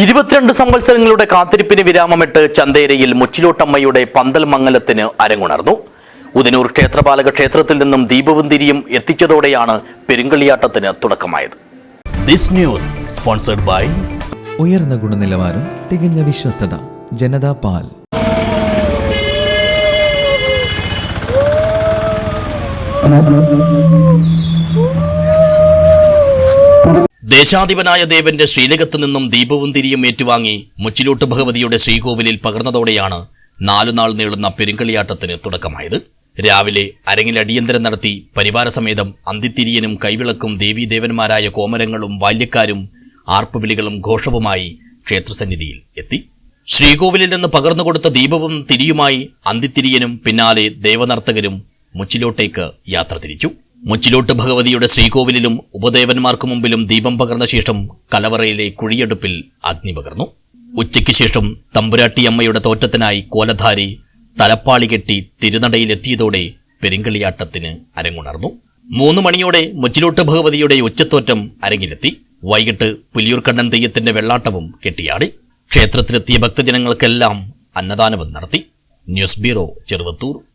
ഇരുപത്തിരണ്ട് സംവത്സരങ്ങളുടെ കാത്തിരിപ്പിന് വിരാമമിട്ട് ചന്തേരയിൽ മുച്ചിലോട്ടമ്മയുടെ പന്തൽ മംഗലത്തിന് അരങ്ങുണർന്നു. ഉദനൂർ ക്ഷേത്രപാലക ക്ഷേത്രത്തിൽ നിന്നും ദീപവും തിരിയും എത്തിച്ചതോടെയാണ് പെരുങ്കളിയാട്ടത്തിന് തുടക്കമായത്. ദിസ് ന്യൂസ് സ്പോൺസർഡ് ബൈ ഉയർന്ന ഗുണനിലവാരം തികഞ്ഞ വിശ്വസ്തത ജനതാ പാൽ. ദേശാധിപനായ ദേവന്റെ ശ്രീലകത്തു നിന്നും ദീപവും തിരിയും ഏറ്റുവാങ്ങി മുച്ചിലോട്ട് ഭഗവതിയുടെ ശ്രീകോവിലിൽ പകർന്നതോടെയാണ് നാലുനാൾ നീളുന്ന പെരുങ്കളിയാട്ടത്തിന് തുടക്കമായത്. രാവിലെ അരങ്ങിൽ അടിയന്തരം നടത്തി പരിവാരസമേതം അന്തിത്തിരിയനും കൈവിളക്കും ദേവീദേവന്മാരായ കോമരങ്ങളും ബാല്യക്കാരും ആർപ്പുവിളികളും ഘോഷവുമായി ക്ഷേത്രസന്നിധിയിൽ എത്തി. ശ്രീകോവിലിൽ നിന്ന് പകർന്നുകൊടുത്ത ദീപവും തിരിയുമായി അന്തിത്തിരിയനും പിന്നാലെ ദേവനർത്തകരും മുച്ചിലോട്ടേക്ക് യാത്ര തിരിച്ചു. മുച്ചിലോട്ട് ഭഗവതിയുടെ ശ്രീകോവിലിലും ഉപദേവന്മാർക്ക് മുമ്പിലും ദീപം പകർന്ന ശേഷം കലവറയിലെ കുഴിയെടുപ്പിൽ അഗ്നി പകർന്നു. ഉച്ചയ്ക്ക് ശേഷം തമ്പുരാട്ടിയമ്മയുടെ തോറ്റത്തിനായി കോലധാരി തലപ്പാളി കെട്ടി തിരുനടയിലെത്തിയതോടെ പെരിങ്കളിയാട്ടത്തിന് അരങ്ങുണർന്നു. മൂന്ന് മണിയോടെ മുച്ചിലോട്ട് ഭഗവതിയുടെ ഉച്ചത്തോറ്റം അരങ്ങിലെത്തി. വൈകിട്ട് പുലിയൂർക്കണ്ണൻ തെയ്യത്തിന്റെ വെള്ളാട്ടവും കെട്ടിയാടി. ക്ഷേത്രത്തിലെത്തിയ ഭക്തജനങ്ങൾക്കെല്ലാം അന്നദാനവും നടത്തി. News bureau Cheruvathur.